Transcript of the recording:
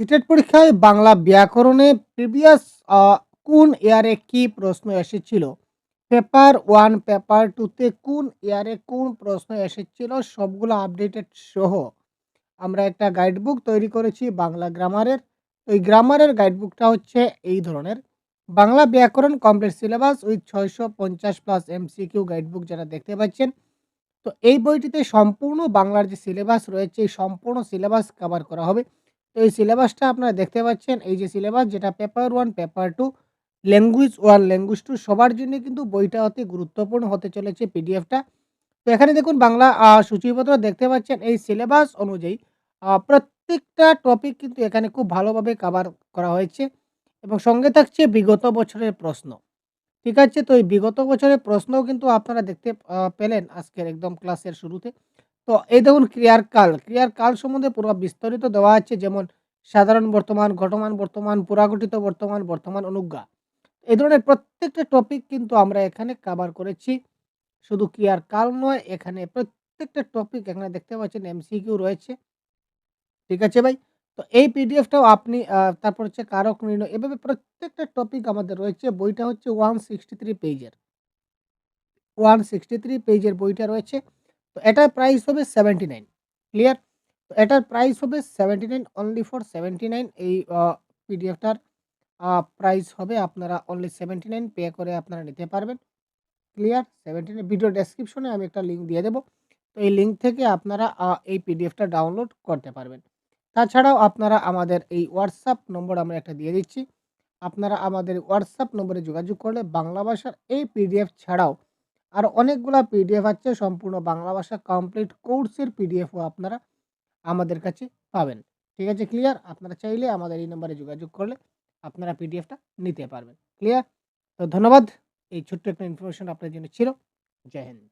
CTET পরীক্ষায় Bangla ব্যাকরণে previous কোন ইয়ারে কি প্রশ্ন এসেছিল? পেপার ওয়ান, পেপার টুতে কোন ইয়ারে কোন প্রশ্ন এসেছিল? সবগুলো আপডেটেড সহ। আমরা একটা গাইডবুক তৈরি করেছি বাংলা গ্রামারের। ওই গ্রামারের গাইডবুকটা হচ্ছে এই ধরনের। বাংলা ব্যাকরণ কমপ্লিট সিলেবাস উইথ ছয়শো পঞ্চাশ প্লাস এমসিকিউ গাইডবুক যারা দেখতে পাচ্ছেন। তো এই বইটিতে সম্পূর্ণ বাংলার যে সিলেবাস রয়েছে, এই সম্পূর্ণ সিলেবাস কভার করা হবে। তো এই সিলেবাসটা আপনারা দেখতে পাচ্ছেন, এই যে সিলেবাস যেটা paper one paper two language one language two সবার জন্য কিন্তু বইটা অতি গুরুত্বপূর্ণ হতে চলেছে পিডিএফটা তো এখানে দেখুন বাংলা সূচিপত্র দেখতে পাচ্ছেন, এই সিলেবাস অনুযায়ী প্রত্যেকটা টপিক কিন্তু এখানে খুব ভালোভাবে কভার করা হয়েছে এবং সঙ্গে থাকছে বিগত বছরের প্রশ্ন। ঠিক আছে, তো এই বিগত বছরের প্রশ্নও কিন্তু আপনারা দেখতে পেলেন আজকের একদম ক্লাসের শুরুতে। তো এই দেখুন ক্রিয়ার কাল ক্রিয়ার কাল সম্বন্ধে পুরো বিস্তারিত দেওয়া আছে, যেমন সাধারণ বর্তমান, ঘটমান বর্তমান, পুরাগঠিত বর্তমান বর্তমান অনুজ্ঞা। এই ধরনের প্রত্যেকটা টপিক কিন্তু আমরা এখানে কভার করেছি। শুধু ক্রিয়ার কাল নয়, এখানে প্রত্যেকটা টপিক এখানে দেখতে পাচ্ছেন এমসিকিউ রয়েছে। ঠিক আছে ভাই? তো এই পিডিএফটাও আপনি তারপর হচ্ছে কারক নির্ণয়, এভাবে প্রত্যেকটা টপিক আমাদের রয়েছে। বইটা হচ্ছে ওয়ান সিক্সটি থ্রি পেজের ওয়ান সিক্সটি থ্রি পেজের বইটা রয়েছে। তো এটার প্রাইস হবে সেভেন্টি নাইন ক্লিয়ার তো এটার প্রাইস হবে seventy nine only for seventy nine এই পিডিএফটার প্রাইস হবে আপনারা অনলি সেভেন্টি নাইন পে করে আপনারা নিতে পারবেন ক্লিয়ার সেভেন্টি নাইন ভিডিও ডেসক্রিপশনে আমি একটা লিঙ্ক দিয়ে দেবো, তো এই লিঙ্ক থেকে আপনারা এই পিডিএফটা ডাউনলোড করতে পারবেন। তাছাড়াও আপনারা আমাদের এই হোয়াটসঅ্যাপ নম্বর আমরা একটা দিয়ে দিচ্ছি, আপনারা আমাদের হোয়াটসঅ্যাপ নম্বরে যোগাযোগ করলে বাংলা ভাষার এই পিডিএফ ছাড়াও আর অনেকগুলা পিডিএফ আছে, সম্পূর্ণ বাংলা ভাষা কমপ্লিট কোর্সের পিডিএফও আপনারা আমাদের কাছে পাবেন। ঠিক আছে ক্লিয়ার আপনারা চাইলে আমাদের এই নম্বরে যোগাযোগ করলে আপনারা পিডিএফটা নিতে পারবেন। ক্লিয়ার তো ধন্যবাদ। এই ছোট্ট একটা ইনফরমেশন আপনার জন্য ছিল। জয় হিন্দ।